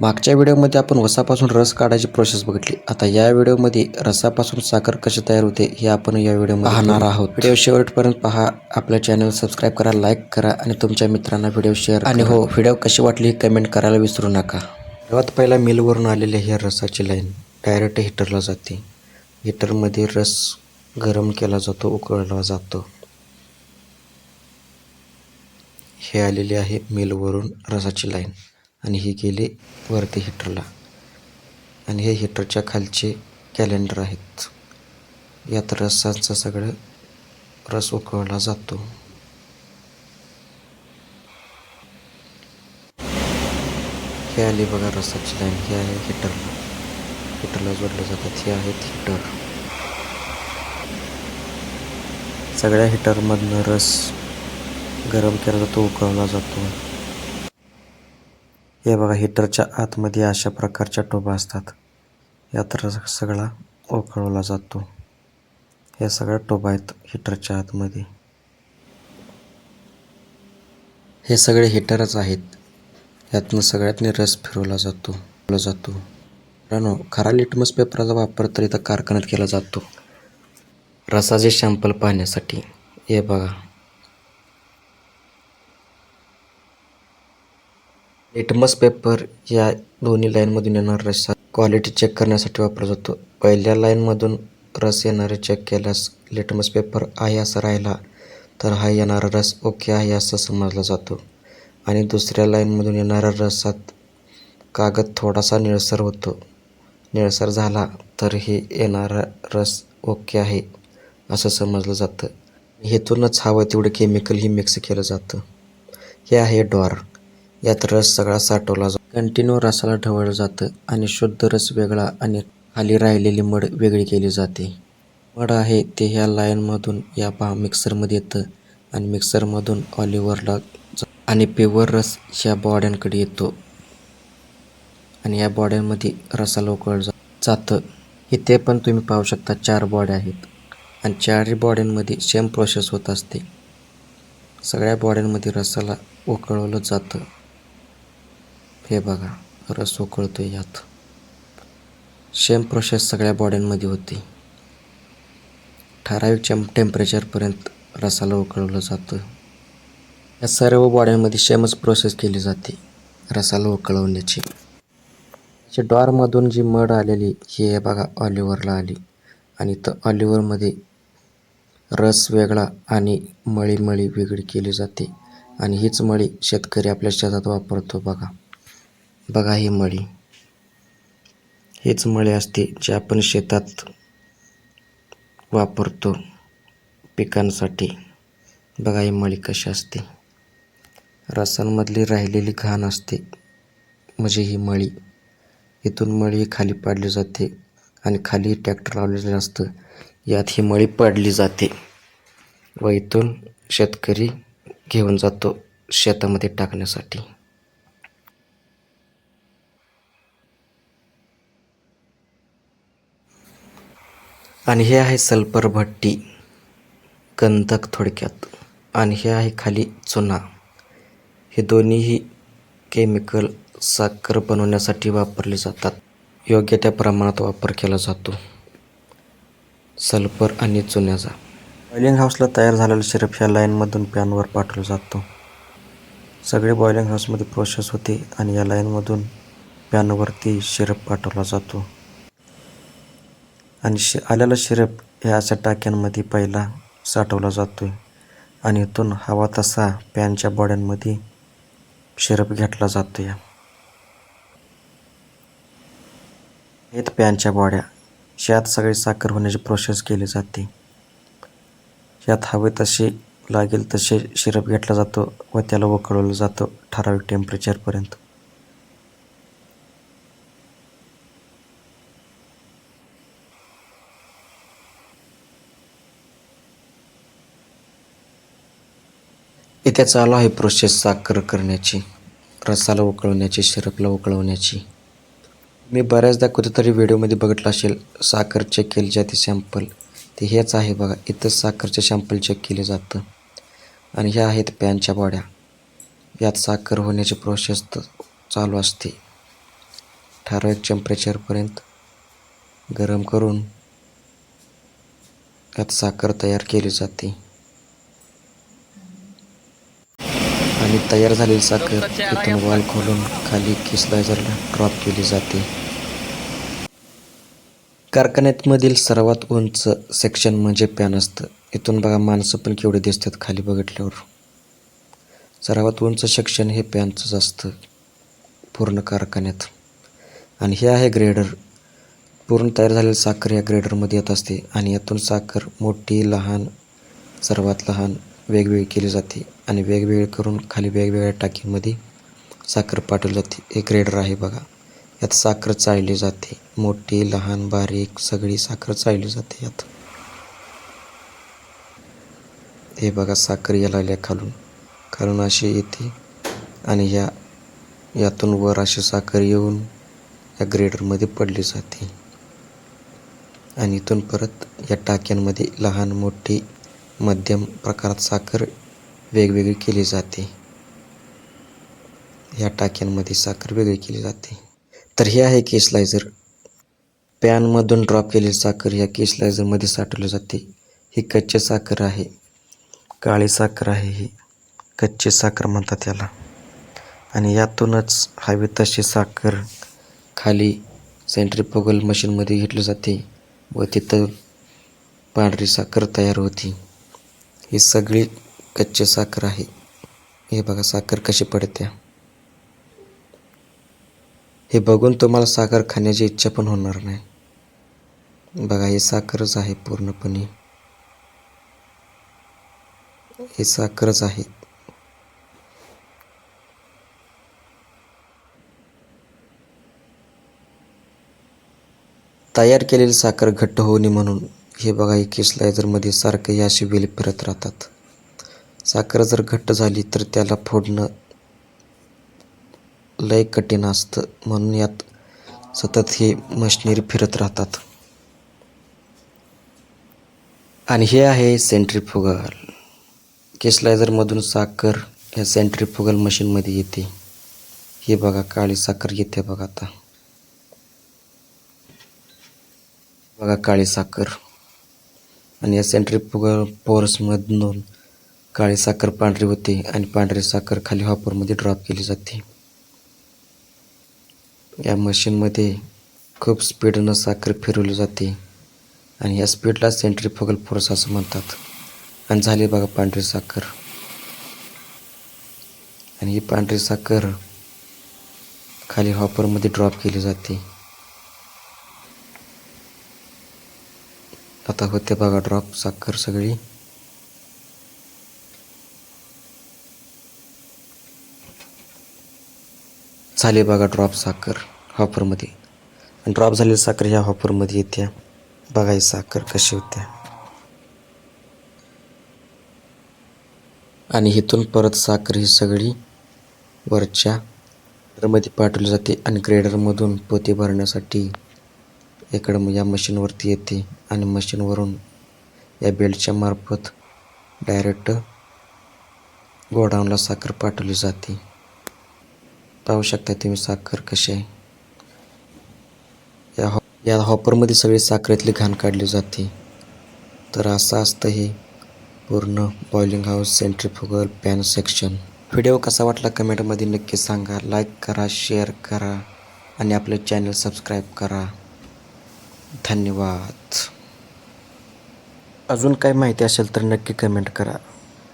मागच्या व्हिडिओमध्ये आपण वसापासून रस काढायची प्रोसेस बघितली. आता या व्हिडिओमध्ये रसापासून साखर कशी तयार होते हे आपण या व्हिडिओमध्ये पाहणार आहोत. व्हिडिओ शेवटपर्यंत पहा. आपल्या चॅनल सबस्क्राईब करा लाईक करा आणि तुमच्या मित्रांना व्हिडिओ शेअर आणि हो व्हिडिओ कशी वाटली हे कमेंट करायला विसरू नका. सर्वात पहिला मिलवरून आलेल्या ह्या रसाची लाईन डायरेक्ट हिटरला जाते. हिटरमध्ये रस गरम केला जातो उकळला जातो. हे आलेले आहे मिलवरून रसाची लाईन आणि हे गेले वरती हिटरला. आणि हे हिटरच्या खालचे कॅलेंडर आहेत. यात रसाचं सगळं रस उकळला जातो. हे आली बघा रसाची लाईन. हे आहे हिटरला. हिटरला जोडले जातात. हे आहेत हिटर. सगळ्या हिटरमधनं रस गरम केला जातो उकळला जातो. हे बघा हिटरच्या आतमध्ये अशा प्रकारच्या टोबा असतात. यात रस सगळा ओकळवला जातो. हे सगळ्या टोबा आहेत हिटरच्या आतमध्ये. हे सगळे हिटरच आहेत. यातनं सगळ्यातनी रस फिरवला जातो. फिरवला जातो. मित्रांनो खरा लिटमस पेपराचा वापर तर इथं कारखान्यात केला जातो. रसाचे शॅम्पल पाहण्यासाठी. हे बघा. लिटमस पेपर या दोन्ही लाईनमधून येणारा रस क्वालिटी चेक करण्यासाठी वापरला जातो. पहिल्या लाईनमधून रस येणारे चेक केल्यास लिटमस पेपर आहे असं राहिला तर हा येणारा रस ओके आहे असं समजला जातो. आणि दुसऱ्या लाईनमधून येणाऱ्या रसात कागद थोडासा निळसर होतो. निळसर झाला तर हे येणारा रस ओके आहे असं समजलं जातं. हेतूनच हवं तेवढं केमिकल ही मिक्स केलं जातं. हे आहे डॉर यात रस सगळा साठवला जातो. कंटिन्यू रसाला ढवळलं जातं आणि शुद्ध रस वेगळा आणि खाली राहिलेली मड वेगळी केली जाते. मड आहे ते ह्या लाईनमधून या पहा मिक्सरमध्ये येतं आणि मिक्सरमधून ऑलिव्हरला आणि पेवर रस ह्या बॉड्यांकडे येतो. आणि या बॉड्यांमध्ये रसाला उकळलं जा जातं. इथे पण तुम्ही पाहू शकता चार बॉड्या आहेत. आणि चारही बॉड्यांमध्ये सेम प्रोसेस होत असते. सगळ्या बॉड्यांमध्ये रसाला उकळवलं जातं. हे बघा रस उकळतो यात. सेम प्रोसेस सगळ्या बॉड्यांमध्ये होते. ठराविक चेम टेम्परेचरपर्यंत रसाला उकळवलं जातं या सर्व बॉड्यांमध्ये सेमच प्रोसेस केली जाते रसाला उकळवण्याची. त्याच्या डॉरमधून जी मड आलेली ही हे बघा ऑलिव्हरला आली. आणि तर ऑलिव्हरमध्ये रस वेगळा आणि मळी मळी वेगळी केली जाते. आणि हीच मळी शेतकरी आपल्या शेतात वापरतो बघा. बघा ही मळी. हीच मळी असते जी आपण शेतात वापरतो पिकांसाठी. बघा ही मळी कशी असते. रसांमधली राहिलेली घाण असते. म्हणजे ही मळी. इथून मळी खाली पाडली जाते आणि खाली ट्रॅक्टर लावलेलं असतं. यात ही मळी पाडली जाते. व इथून शेतकरी घेऊन जातो शेतामध्ये टाकण्यासाठी. आणि हे आहे सल्फर भट्टी गंधक थोडक्यात. आणि हे आहे खाली चुना. हे दोन्हीही केमिकल साखर बनवण्यासाठी वापरले जातात. योग्य त्या प्रमाणात वापर केला जातो. सल्फर आणि चुन्याचा. बॉइलिंग हाऊसला तयार झालेला सिरप ह्या लाईनमधून पॅनवर पाठवला जातो. सगळे बॉइलिंग हाऊसमध्ये प्रोसेस होते आणि या लाईनमधून पॅनवरती सिरप पाठवला जातो. आणि शि आलेला शिरप ह्या अशा टाक्यांमध्ये पहिला साठवला जातो आहे आणि इथून हवा तसा पॅनच्या बॉड्यांमध्ये शिरप घेतला जातो या हेत पॅनच्या बॉड्या. यात सगळी साखर होण्याची प्रोसेस केली जाते. यात हवे तसे लागेल तसे शिरप घेतला जातो व त्याला उकळवलं जातं ठराविक टेम्परेचरपर्यंत इथे चालू आहे प्रोसेस साखर करण्याची रसाला उकळवण्याची सिरपला उकळवण्याची. मी बऱ्याचदा कुठेतरी व्हिडिओमध्ये बघितलं असेल साखर चेक केली जाते सॅम्पल ते हेच आहे बघा इथंच साखरचे सॅम्पल चेक केले जातं. आणि ह्या आहेत पॅनच्या बॉड्या यात साखर होण्याची प्रोसेस चालू असते. ठराविक टेम्परेचरपर्यंत गरम करून त्यात साखर तयार केली जाते. आणि तयार झालेली साखर इथून वाल खोलून खाली किसलायझरला ड्रॉप केली जाते. कारखान्यामधील सर्वात उंच सेक्शन म्हणजे पॅन असतं. इथून बघा माणसं पण केवढे दिसतात खाली बघितल्यावर. सर्वात उंच सेक्शन हे पॅनचंच असतं पूर्ण कारखान्यात. आणि हे आहे ग्रेडर पूर्ण तयार झालेली साखर या ग्रेडरमध्ये येत असते. आणि यातून साखर मोठी लहान सर्वात लहान वेगवेगळी केली जाते आणि वेगवेगळे करून खाली वेगवेगळ्या टाकीमध्ये साखर पाठवली जाते. हे ग्रेडर आहे बघा. यात साखर चाळली जाते. मोठी लहान बारीक सगळी साखर चाळली जाते यात. हे बघा साखर यायला लागल्या खालून. खालून अशी येते आणि या यातून वर अशी साखर येऊन या ग्रेडरमध्ये पडली जाते. आणि इथून परत या टाक्यांमध्ये लहान मोठी मध्यम प्रकारात साखर वेगवेगळी केली जाते. या टाक्यांमध्ये साखर वेगळी केली जाते. तर हे आहे केसलायझर पॅनमधून ड्रॉप केलेली साखर या केसलायझरमध्ये साठवली जाते. ही कच्ची साखर आहे. काळी साखर आहे ही. कच्ची साखर म्हणतात याला. आणि यातूनच हवी तशी साखर खाली सेंट्रीपोगल मशीनमध्ये घेतली जाते व तिथं पांढरी साखर तयार होती. ही सगळी कच्ची साखर आहे. हे बघा साखर कशी पडते. हे बघून तुम्हाला साखर खाण्याची इच्छा पण होणार नाही. बघा हे साखरच आहे पूर्णपणे. हे साखरच आहे. तयार केलेली साखर घट्ट होऊ नये म्हणून. हे बघा हे केसलायझरमध्ये सारखं हे अशी फिरत राहतात. साखर जर घट्ट झाली तर त्याला फोडणं लय कठीण असतं. म्हणून यात सतत हे मशिनरी फिरत राहतात. आणि हे आहे सेंट्रीफुगल केसलायझरमधून साखर ह्या सेंट्रीफुगल मशीनमध्ये येते. हे बघा काळी साखर येते बघा आता. बघा काळी साखर. आणि या सेंट्रिफ्युगल पोर्समधून काळी साखर पांढरी होते आणि पांढरी साखर खाली हॉपरमध्ये ड्रॉप केली जाते. या मशीनमध्ये खूप स्पीडनं साखर फिरवली जाते आणि या स्पीडला सेंट्रिफ्युगल फोर्स असं म्हणतात. आणि झाली बघा पांढरी साखर. आणि ही पांढरी साखर खाली हॉपरमध्ये ड्रॉप केली जाते. आता होते बघा ड्रॉप साखर सगळी. झाली बघा ड्रॉप साखर हॉपरमध्ये आणि ड्रॉप झालेली साखर ह्या हॉपरमध्ये येते बघा ही साखर कशी होत्या. आणि इथून परत साखर ही सगळी वरच्या मध्ये पाठवली जाते आणि ग्रेडरमधून पोती भरण्यासाठी इकडं या मशीनवरती येते आणि मशीनवरून या बेल्टच्या मार्फत डायरेक्ट गोडाऊनला साखर पाठवली जाते. पाहू शकता तुम्ही साखर कशी आहे. या हॉ या हॉपरमध्ये सगळी साखरेतली घाण काढली जाते. तर असं असतं हे पूर्ण boiling house centrifugal pan section video कसा वाटला कमेंटमध्ये नक्की सांगा. लाईक करा शेअर करा आणि आपलं चॅनल सबस्क्राईब करा. धन्यवाद. अजून काय माहिती असेल तर नक्की कमेंट करा.